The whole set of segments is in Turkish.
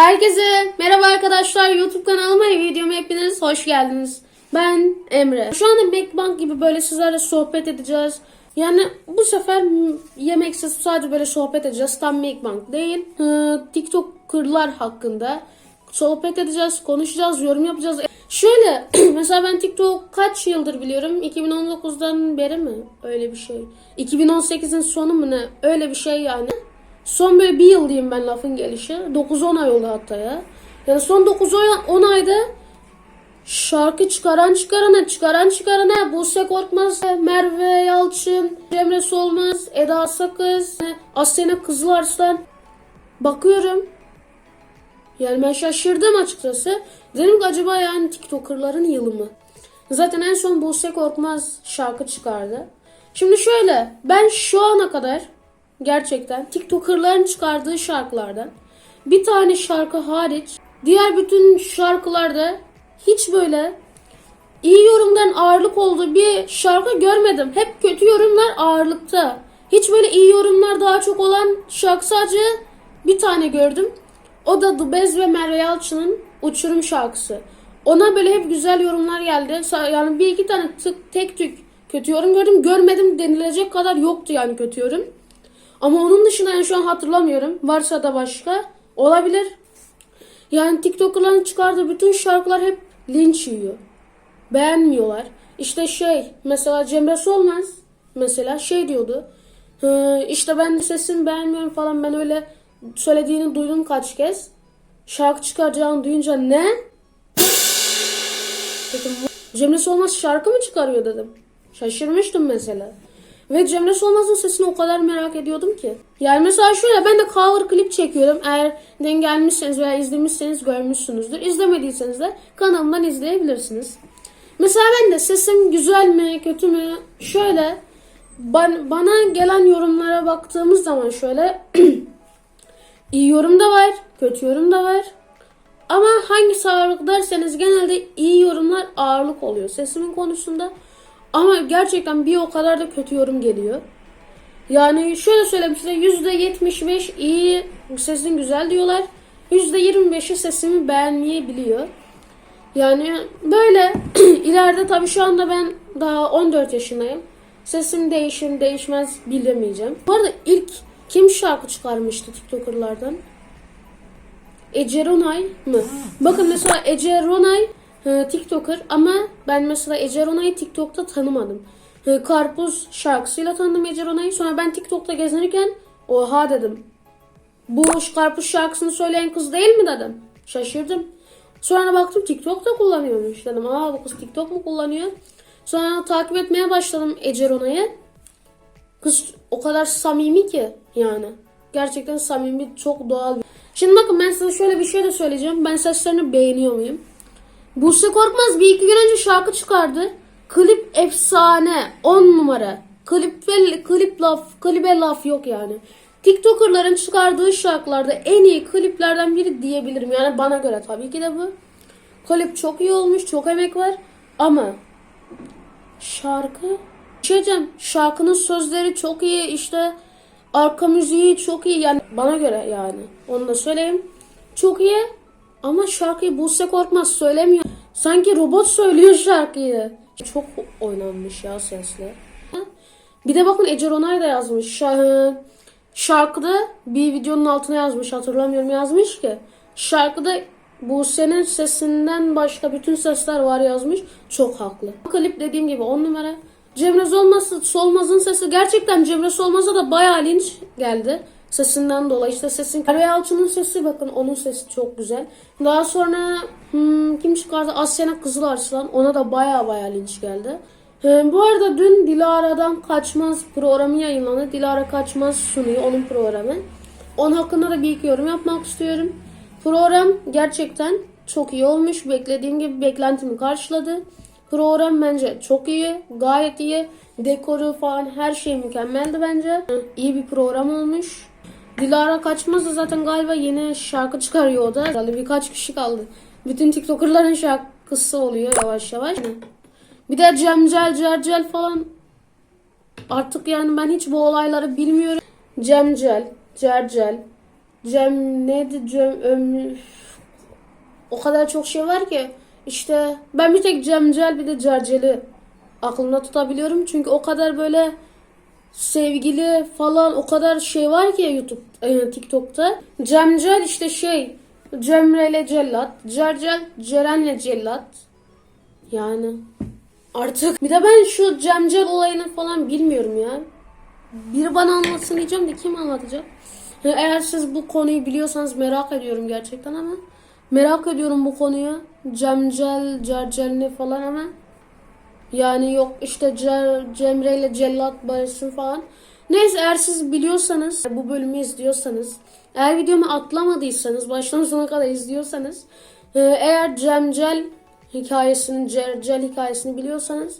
Herkese merhaba arkadaşlar YouTube kanalıma ve videoma hepiniz hoş geldiniz. Ben Emre. Şu anda Macbank gibi böyle sizlerle sohbet edeceğiz. Yani bu sefer yemeksiz sadece böyle sohbet edeceğiz. Tam Macbank değil. Hı, TikToker'lar hakkında sohbet edeceğiz, konuşacağız, yorum yapacağız. Şöyle mesela ben TikTok kaç yıldır biliyorum? 2019'dan beri mi? Öyle bir şey. 2018'in sonu mu ne? Öyle bir şey yani. Son böyle bir yıl diyeyim ben lafın gelişi. 9-10 ay oldu hatta ya. Yani son 9-10 ayda şarkı çıkaran çıkarana, çıkaran çıkarana Buse Korkmaz, Merve Yalçın, Cemre Solmaz, Eda Sakız, Asena Kızılarslan. Bakıyorum. Yani ben şaşırdım açıkçası. Dedim ki acaba yani TikToker'ların yılı mı? Zaten en son Buse Korkmaz şarkı çıkardı. Şimdi şöyle ben şu ana kadar gerçekten TikToker'ların çıkardığı şarkılardan bir tane şarkı hariç diğer bütün şarkılarda hiç böyle iyi yorumdan ağırlık olduğu bir şarkı görmedim. Hep kötü yorumlar ağırlıkta. Hiç böyle iyi yorumlar daha çok olan şarkı sadece bir tane gördüm. O da Dubez ve Merve Yalçın'ın Uçurum şarkısı. Ona böyle hep güzel yorumlar geldi. Yani bir iki tane tık tek tük kötü yorum gördüm. Görmedim denilecek kadar yoktu yani kötü yorum. Ama onun dışında yani şu an hatırlamıyorum. Varsa da başka olabilir. Yani TikToker'ların çıkardığı bütün şarkılar hep linç yiyor. Beğenmiyorlar. İşte şey mesela Cemre Solmaz mesela şey diyordu. "Hı, işte ben sesini beğenmiyorum falan ben öyle söylediğini duydum kaç kez. Şarkı çıkaracağını duyunca ne? Dedim, Cemre Solmaz şarkı mı çıkarıyor dedim. Şaşırmıştım mesela. Ve Cemre Solmaz'ın sesini o kadar merak ediyordum ki. Yani mesela şöyle ben de cover klip çekiyorum. Eğer denk gelmişseniz veya izlemişseniz görmüşsünüzdür. İzlemediyseniz de kanalımdan izleyebilirsiniz. Mesela ben de sesim güzel mi kötü mü? Şöyle ban- bana gelen yorumlara baktığımız zaman şöyle iyi yorum da var, kötü yorum da var. Ama hangi ağırlık derseniz genelde iyi yorumlar ağırlık oluyor sesimin konusunda. Ama gerçekten bir o kadar da kötü yorum geliyor. Yani şöyle söyleyeyim size %75 iyi sesin güzel diyorlar. %25'i sesimi beğenmeyebiliyor. Yani böyle ileride tabii şu anda ben daha 14 yaşındayım. Sesim değişir değişmez bilemeyeceğim. Bu arada ilk kim şarkı çıkarmıştı TikToker'lardan? Ece Ronay mı? Bakın mesela Ece Ronay e, TikToker ama ben mesela Ece Ronay'ı TikTok'ta tanımadım. E, Karpuz şarkısıyla tanıdım Ece Ronay'ı. Sonra ben TikTok'ta gezinirken oha dedim. Bu Karpuz şarkısını söyleyen kız değil mi dedim. Şaşırdım. Sonra baktım TikTok'ta kullanıyormuş dedim. Aa bu kız TikTok mu kullanıyor? Sonra takip etmeye başladım Ece Ronay'ı. Kız o kadar samimi ki yani. Gerçekten samimi, çok doğal. Şimdi bakın ben size şöyle bir şey de söyleyeceğim. Ben seslerini beğeniyor muyum? Buse Korkmaz bir iki gün önce şarkı çıkardı. Klip efsane. 10 numara. Klip ve klip laf, klibe laf yok yani. TikToker'ların çıkardığı şarkılarda en iyi kliplerden biri diyebilirim. Yani bana göre tabii ki de bu. Klip çok iyi olmuş, çok emek var. Ama şarkı şey şarkının sözleri çok iyi işte arka müziği çok iyi yani bana göre yani onu da söyleyeyim çok iyi ama şarkıyı Buse Korkmaz söylemiyor sanki robot söylüyor şarkıyı çok oynanmış ya sesle bir de bakın Ece Ronay da yazmış Şa- şarkıda bir videonun altına yazmış hatırlamıyorum yazmış ki şarkıda Buse'nin sesinden başka bütün sesler var yazmış. Çok haklı. Klip dediğim gibi 10 numara. Cemre Solmaz, Solmaz'ın sesi gerçekten Cemre Solmaz'a da bayağı linç geldi. Sesinden dolayı işte sesin. Merve Yalçın'ın sesi bakın onun sesi çok güzel. Daha sonra hmm, kim çıkardı? Asya'na Kızıl Arslan. Ona da bayağı bayağı linç geldi. Ee, bu arada dün Dilara'dan Kaçmaz programı yayınlandı. Dilara Kaçmaz sunuyor onun programı. Onun hakkında da bir iki yorum yapmak istiyorum. Program gerçekten çok iyi olmuş. Beklediğim gibi beklentimi karşıladı. Program bence çok iyi. Gayet iyi. Dekoru falan her şey mükemmeldi bence. İyi bir program olmuş. Dilara Kaçmaz da zaten galiba yeni şarkı çıkarıyor o da. Herhalde birkaç kişi kaldı. Bütün TikToker'ların şarkısı oluyor yavaş yavaş. Bir de Cemcel, Cercel falan. Artık yani ben hiç bu olayları bilmiyorum. Cemcel, Cercel, Cem neydi Cem ömrü o kadar çok şey var ki işte ben bir tek Cemcel bir de Cercel'i aklımda tutabiliyorum çünkü o kadar böyle sevgili falan o kadar şey var ki YouTube e, TikTok'ta. Cemcel işte şey Cemre ile Cellat, Cercel Ceren'le Cellat. Yani artık bir de ben şu Cemcel olayını falan bilmiyorum ya. Biri bana anlatsın diyeceğim de kim anlatacak? Eğer siz bu konuyu biliyorsanız merak ediyorum gerçekten ama merak ediyorum bu konuyu. Cemcel, Cercel ne falan ama yani yok işte Ce- Cemre ile Cellat barışsın falan. Neyse eğer siz biliyorsanız bu bölümü izliyorsanız eğer videomu atlamadıysanız baştan sona kadar izliyorsanız e, eğer Cemcel hikayesini Cercel hikayesini biliyorsanız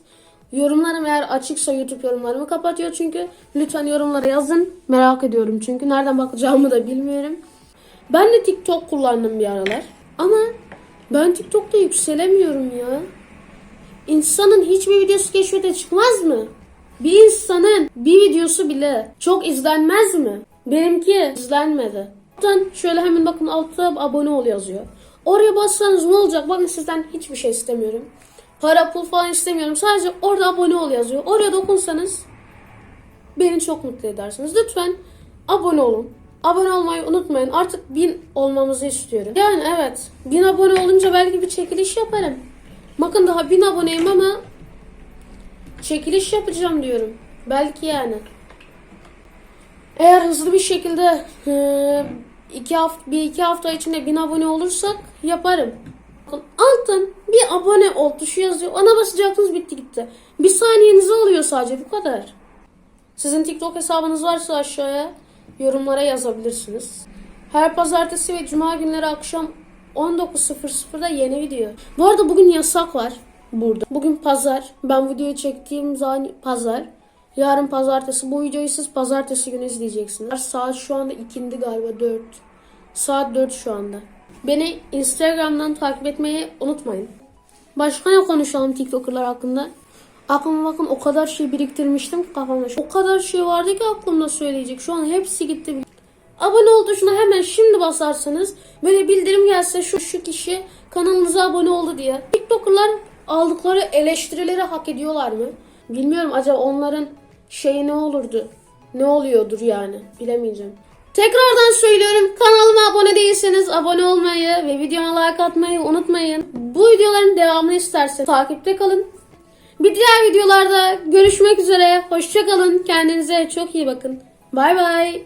yorumlarım eğer açıksa YouTube yorumlarımı kapatıyor çünkü lütfen yorumlara yazın merak ediyorum çünkü nereden bakacağımı da bilmiyorum. Ben de TikTok kullandım bir aralar ama ben TikTok'ta yükselemiyorum ya. İnsanın hiçbir videosu keşfete çıkmaz mı? Bir insanın bir videosu bile çok izlenmez mi? Benimki izlenmedi. Buradan şöyle hemen bakın altta abone ol yazıyor. Oraya bassanız ne olacak? Bakın sizden hiçbir şey istemiyorum. Para pul falan istemiyorum. Sadece orada abone ol yazıyor. Oraya dokunsanız beni çok mutlu edersiniz. Lütfen abone olun. Abone olmayı unutmayın. Artık bin olmamızı istiyorum. Yani evet. Bin abone olunca belki bir çekiliş yaparım. Bakın daha bin aboneyim ama çekiliş yapacağım diyorum. Belki yani. Eğer hızlı bir şekilde eee, iki hafta, bir iki hafta içinde bin abone olursak yaparım. Bakın altın bir abone ol tuşu yazıyor. Ona basacaksınız bitti gitti. Bir saniyenizi alıyor sadece bu kadar. Sizin TikTok hesabınız varsa aşağıya yorumlara yazabilirsiniz. Her pazartesi ve cuma günleri akşam 19.00'da yeni video. Bu arada bugün yasak var burada. Bugün pazar. Ben videoyu çektiğim zaman pazar. Yarın pazartesi. Bu videoyu siz pazartesi günü izleyeceksiniz. Saat şu anda ikindi galiba 4. Saat 4 şu anda. Beni Instagram'dan takip etmeyi unutmayın. Başka ne konuşalım TikToker'lar hakkında? Aklıma bakın o kadar şey biriktirmiştim kafamda. O kadar şey vardı ki aklımda söyleyecek. Şu an hepsi gitti. Abone ol tuşuna hemen şimdi basarsanız böyle bildirim gelse şu şu kişi kanalımıza abone oldu diye. TikToker'lar aldıkları eleştirileri hak ediyorlar mı? Bilmiyorum acaba onların şeyi ne olurdu? Ne oluyordur yani bilemeyeceğim. Tekrardan söylüyorum kanalıma abone değilseniz abone olmayı ve videoma like atmayı unutmayın. Bu videoların devamını isterseniz takipte kalın. Bir diğer videolarda görüşmek üzere. Hoşçakalın. Kendinize çok iyi bakın. Bay bay.